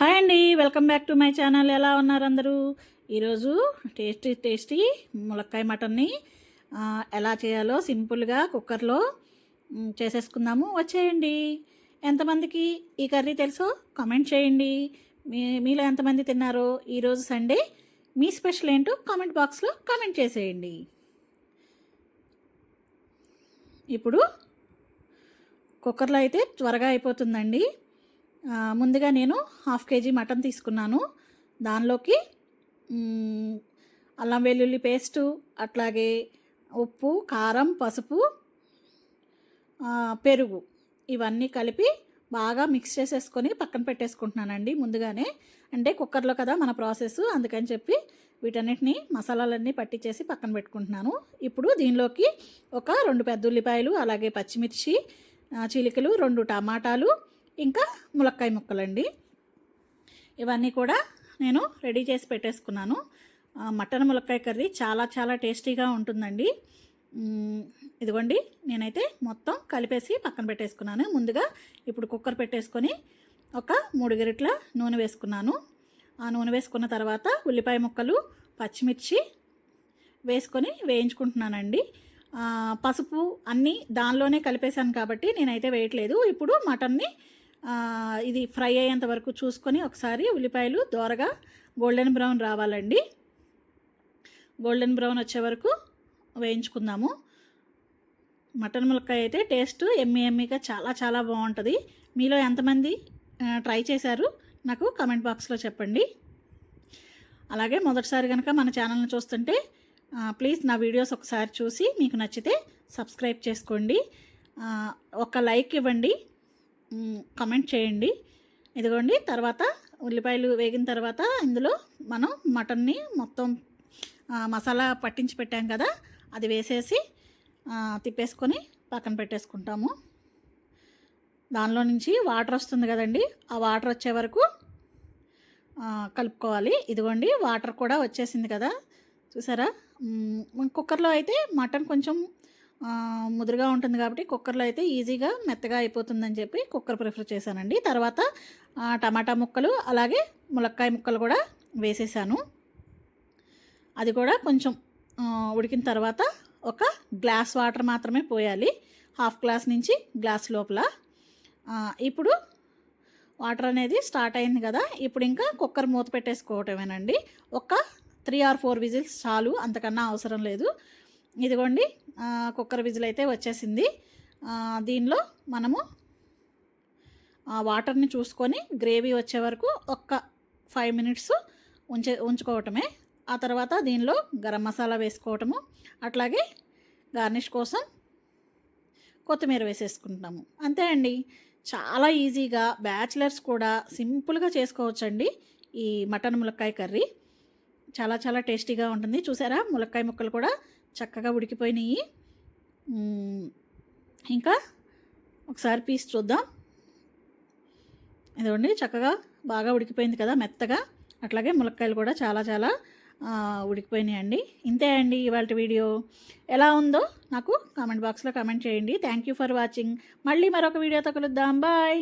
Hi అండి welcome back to my channel. ఎలా ఉన్నారు అందరూ? ఈరోజు టేస్టీ టేస్టీ ములక్కాయ మటన్ని ఎలా చేయాలో సింపుల్గా కుక్కర్లో చేసేసుకుందాము. వచ్చేయండి. ఎంతమందికి ఈ కర్రీ తెలుసో కామెంట్ చేయండి. మీ మీలో ఎంతమంది తిన్నారో ఈరోజు సండే. మీ స్పెషల్ ఏంటో కామెంట్ బాక్స్లో కామెంట్ చేసేయండి. ఇప్పుడు కుక్కర్లో అయితే త్వరగా అయిపోతుందండి. ముందుగా నేను హాఫ్ కేజీ మటన్ తీసుకున్నాను. దానిలోకి అల్లం వెల్లుల్లి పేస్టు అట్లాగే ఉప్పు కారం పసుపు పెరుగు ఇవన్నీ కలిపి బాగా మిక్స్ చేసేసుకొని పక్కన పెట్టేసుకుంటున్నానండి ముందుగానే. అంటే కుక్కర్లో కదా మన ప్రాసెస్ అందుకని చెప్పి వీటన్నిటిని మసాలాలన్నీ పట్టించేసి పక్కన పెట్టుకుంటున్నాను. ఇప్పుడు దీనిలోకి ఒక రెండు పెద్ద ఉల్లిపాయలు అలాగే పచ్చిమిర్చి చిలికలు రెండు టమాటాలు ఇంకా ములక్కాయ ముక్కలండి. ఇవన్నీ కూడా నేను రెడీ చేసి పెట్టేసుకున్నాను. మటన్ ములక్కాయ కర్రీ చాలా చాలా టేస్టీగా ఉంటుందండి. ఇదిగోండి నేనైతే మొత్తం కలిపేసి పక్కన పెట్టేసుకున్నాను. ముందుగా ఇప్పుడు కుక్కర్ పెట్టేసుకొని ఒక మూడు గిరిట్ల నూనె వేసుకున్నాను. ఆ నూనె వేసుకున్న తర్వాత ఉల్లిపాయ ముక్కలు పచ్చిమిర్చి వేసుకొని వేయించుకుంటున్నానండి. పసుపు అన్నీ దానిలోనే కలిపేశాను కాబట్టి నేనైతే వేయట్లేదు. ఇప్పుడు మటన్ని ఇది ఫ్రై అయ్యేంత వరకు చూసుకొని ఒకసారి ఉల్లిపాయలు దోరగా గోల్డెన్ బ్రౌన్ రావాలండి. గోల్డెన్ బ్రౌన్ వచ్చే వరకు వేయించుకుందాము. మటన్ ములక్కాయ అయితే టేస్ట్ ఎమ్మి ఎమ్మిగా చాలా చాలా బాగుంటుంది. మీలో ఎంతమంది ట్రై చేశారు? నాకు కమెంట్ బాక్స్లో చెప్పండి. అలాగే మొదటిసారి కనుక మన ఛానల్ని చూస్తుంటే ప్లీజ్ నా వీడియోస్ ఒకసారి చూసి మీకు నచ్చితే సబ్స్క్రైబ్ చేసుకోండి. ఒక లైక్ ఇవ్వండి. కమెంట్ చేయండి. ఇదిగోండి తర్వాత ఉల్లిపాయలు వేగిన తర్వాత ఇందులో మనం మటన్ని మొత్తం మసాలా పట్టించి పెట్టాం కదా అది వేసేసి తిప్పేసుకొని పక్కన పెట్టేసుకుంటాము. దానిలో నుంచి వాటర్ వస్తుంది కదండి ఆ వాటర్ వచ్చే వరకు కలుపుకోవాలి. ఇదిగోండి వాటర్ కూడా వచ్చేసింది కదా చూసారా? కుక్కర్లో అయితే మటన్ కొంచెం ముదురుగా ఉంటుంది కాబట్టి కుక్కర్లో అయితే ఈజీగా మెత్తగా అయిపోతుందని చెప్పి కుక్కర్ ప్రిఫర్ చేశానండి. తర్వాత టమాటా ముక్కలు అలాగే ములక్కాయ ముక్కలు కూడా వేసేసాను. అది కూడా కొంచెం ఉడికిన తర్వాత ఒక గ్లాస్ వాటర్ మాత్రమే పోయాలి. హాఫ్ గ్లాస్ నుంచి గ్లాస్ లోపల. ఇప్పుడు వాటర్ అనేది స్టార్ట్ అయింది కదా ఇప్పుడు ఇంకా కుక్కర్ మూత పెట్టేసుకోవటమేనండి. ఒక త్రీ ఆర్ ఫోర్ విజిల్స్ చాలు అంతకన్నా అవసరం లేదు. ఇదిగోండి కుక్కర్ విజిల్ అయితే వచ్చేసింది. దీనిలో మనము వాటర్ని చూసుకొని గ్రేవీ వచ్చే వరకు ఒక్క ఫైవ్ మినిట్స్ ఉంచే ఉంచుకోవటమే. ఆ తర్వాత దీనిలో గరం మసాలా వేసుకోవటము. అట్లాగే గార్నిష్ కోసం కొత్తిమీర వేసేసుకుంటాము. అంతే అండి. చాలా ఈజీగా బ్యాచిలర్స్ కూడా సింపుల్గా చేసుకోవచ్చండి ఈ మటన్ ములక్కాయ కర్రీ. చాలా చాలా టేస్టీగా ఉంటుంది. చూసారా? ములక్కాయ ముక్కలు కూడా చక్కగా ఉడికిపోయినాయి. ఇంకా ఒకసారి పీస్ చూద్దాం. ఇదిగోండి చక్కగా బాగా ఉడికిపోయింది కదా మెత్తగా. అట్లాగే ములక్కాయలు కూడా చాలా చాలా ఉడికిపోయినాయండి. ఇంతే అండి ఇవాళ వీడియో. ఎలా ఉందో నాకు కామెంట్ బాక్స్లో కామెంట్ చేయండి. థ్యాంక్ యూ ఫర్ వాచింగ్ మళ్ళీ మరొక వీడియోతో కలుద్దాం. బాయ్